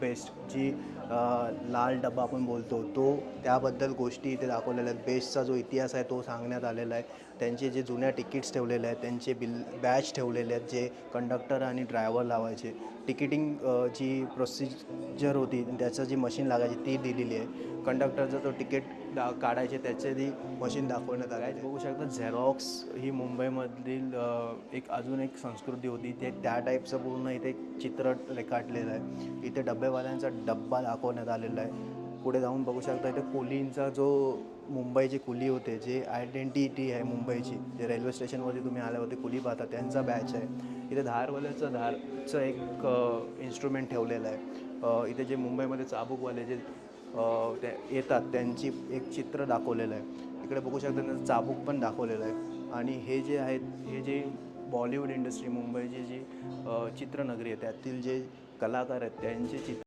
बेस्टची लाल डबा आपण बोलतो तो त्याबद्दल गोष्टी इथे दाखवलेल्या आहेत. बेस्टचा जो इतिहास आहे तो सांगण्यात आलेला आहे. त्यांचे जे जुन्या तिकीट्स ठेवलेले आहेत त्यांचे बिल बॅच ठेवलेले आहेत जे कंडक्टर आणि ड्रायव्हर लावायचे. तिकिटिंग जी प्रोसिजर होती त्याचं जी मशीन लागायची ती दिलेली आहे. कंडक्टरचं तो तिकीट दा काढायचे त्याचे ती मशीन दाखवण्यात आलं आहे बघू शकता झेरॉक्स ही मुंबईमधील एक अजून एक संस्कृती होती. ते त्या टाईपचं पूर्ण इथे चित्र रेखाटलेलं आहे. इथे डब्बेवाल्यांचा डब्बा दाखवण्यात आलेला आहे. पुढे जाऊन बघू शकता इथे कुलींचा जो मुंबईचे कुली होते जे आयडेंटिटी आहे मुंबईची जे रेल्वे स्टेशनवरती तुम्ही आल्यावरती कुली पाहता त्यांचा बॅच आहे. इथे धारवाल्याचं धारचं एक इन्स्ट्रुमेंट ठेवलेलं आहे. इथे जे मुंबईमध्ये चाबूकवाले जे ते येतात त्यांची एक चित्र दाखवलेलं आहे. इकडे बघू शकता त्यांचं चाबूक पण दाखवलेलं आहे. आणि हे जे आहेत हे जे बॉलिवूड इंडस्ट्री मुंबईची जी चित्रनगरी आहे त्यातील जे कलाकार आहेत त्यांचे चित्र